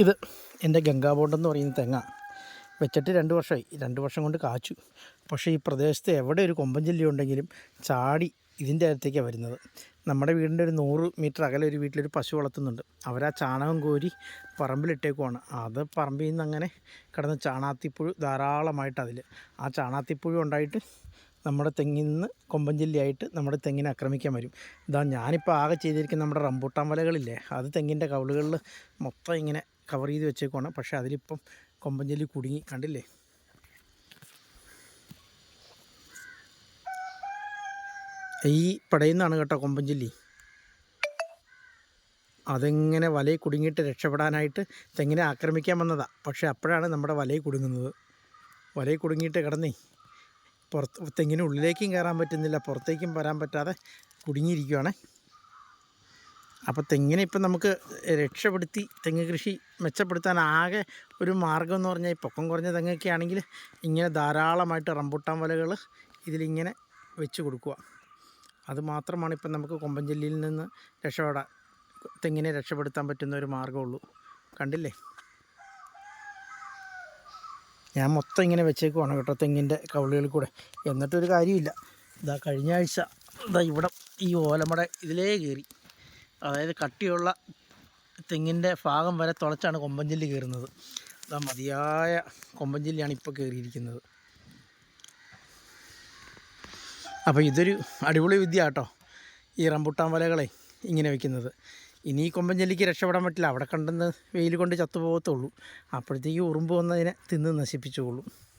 ഇത് എന്റെ ഗംഗാബോണ്ടെന്ന് പറയുന്ന തെങ്ങ വെച്ചിട്ട് രണ്ട് വർഷമായി. രണ്ട് വർഷം കൊണ്ട് കാച്ചു. പക്ഷേ ഈ പ്രദേശത്ത് എവിടെ ഒരു കൊമ്പൻ ചെല്ലി ഉണ്ടെങ്കിലും ചാടി ഇതിന്റെ അടുത്തേക്കാണ് വരുന്നത്. നമ്മുടെ വീടിന്റെ ഒരു നൂറ് മീറ്റർ അകലെ ഒരു വീട്ടിലൊരു പശു വളർത്തുന്നുണ്ട്. അവർ ആ ചാണകം കോരി പറമ്പിലിട്ടേക്കുവാണ്. അത് പറമ്പിൽ നിന്ന് അങ്ങനെ കിടന്ന് ചാണാത്തിപ്പുഴു ധാരാളമായിട്ട് അതിൽ. ആ ചാണാത്തിപ്പുഴു ഉണ്ടായിട്ട് നമ്മുടെ തെങ്ങിൽ നിന്ന് കൊമ്പൻ ചെല്ലിയായിട്ട് നമ്മുടെ തെങ്ങിനെ ആക്രമിക്കാൻ വരും. ഇതാ ഞാനിപ്പോൾ ആകെ ചെയ്തിരിക്കുന്ന നമ്മുടെ റംബൂട്ടാൻ വലകളില്ലേ? അത് തെങ്ങിന്റെ കവിളുകളിൽ മൊത്തം ഇങ്ങനെ കവർ ചെയ്ത് വെച്ചേക്കുവാണ്. പക്ഷേ അതിലിപ്പം കൊമ്പഞ്ചെല്ലി കുടുങ്ങി. കണ്ടില്ലേ? ഈ പടയുന്നതാണ് കേട്ടോ കൊമ്പഞ്ചല്ലി ചെല്ലി അതെങ്ങനെ വലയിൽ കുടുങ്ങിയിട്ട് രക്ഷപ്പെടാനായിട്ട് തെങ്ങിനെ ആക്രമിക്കാൻ വന്നതാണ് പക്ഷേ അപ്പോഴാണ് നമ്മുടെ വലയിൽ കുടുങ്ങുന്നത്. വലയിൽ കുടുങ്ങിയിട്ട് കിടന്നേ. പുറത്ത് തെങ്ങിന് ഉള്ളിലേക്കും കയറാൻ പറ്റുന്നില്ല. പുറത്തേക്കും വരാൻ പറ്റാതെ കുടുങ്ങിയിരിക്കുകയാണ് അപ്പോൾ തെങ്ങിനെ ഇപ്പം നമുക്ക് രക്ഷപ്പെടുത്തി തെങ്ങ് കൃഷി മെച്ചപ്പെടുത്താൻ ആകെ ഒരു മാർഗം എന്ന് പറഞ്ഞാൽ ഈ പൊക്കം കുറഞ്ഞ തെങ്ങൊക്കെ ആണെങ്കിൽ ഇങ്ങനെ ധാരാളമായിട്ട് റംബുട്ടാൻ വലകൾ ഇതിലിങ്ങനെ വെച്ച് കൊടുക്കുക. അതുമാത്രമാണ് ഇപ്പം നമുക്ക് കൊമ്പഞ്ചെല്ലിയിൽ നിന്ന് രക്ഷപ്പെടാൻ തെങ്ങിനെ രക്ഷപ്പെടുത്താൻ പറ്റുന്ന ഒരു മാർഗമുള്ളൂ. കണ്ടില്ലേ? ഞാൻ മൊത്തം ഇങ്ങനെ വെച്ചേക്കുവാണ് കേട്ടോ തെങ്ങിന്റെ കവിളുകളിൽ കൂടെ. എന്നിട്ടൊരു കാര്യമില്ല. ഇതാ കഴിഞ്ഞ ആഴ്ച ഇതാ ഇവിടെ ഈ ഓലമട ഇതിലേ കയറി. അതായത് കട്ടിയുള്ള തെങ്ങിന്റെ ഭാഗം വരെ തുളച്ചാണ് കൊമ്പഞ്ചില്ലി കയറുന്നത്. അതാ മതിയായ കൊമ്പഞ്ചില്ലിയാണ് ഇപ്പോൾ കയറിയിരിക്കുന്നത്. അപ്പോൾ ഇതൊരു അടിപൊളി വിദ്യ കേട്ടോ. ഈ റംബുട്ടാൻ വലകളെ ഇങ്ങനെ വെക്കുന്നത്. ഇനി ഈ കൊമ്പഞ്ചല്ലിക്ക് രക്ഷപ്പെടാൻ പറ്റില്ല. അവിടെ കണ്ടെന്ന് വെയിൽ കൊണ്ട് ചത്തുപോകത്തുള്ളൂ. അപ്പോഴത്തേക്ക് ഉറുമ്പ് വന്നതിനെ തിന്ന് നശിപ്പിച്ചുകൊള്ളും.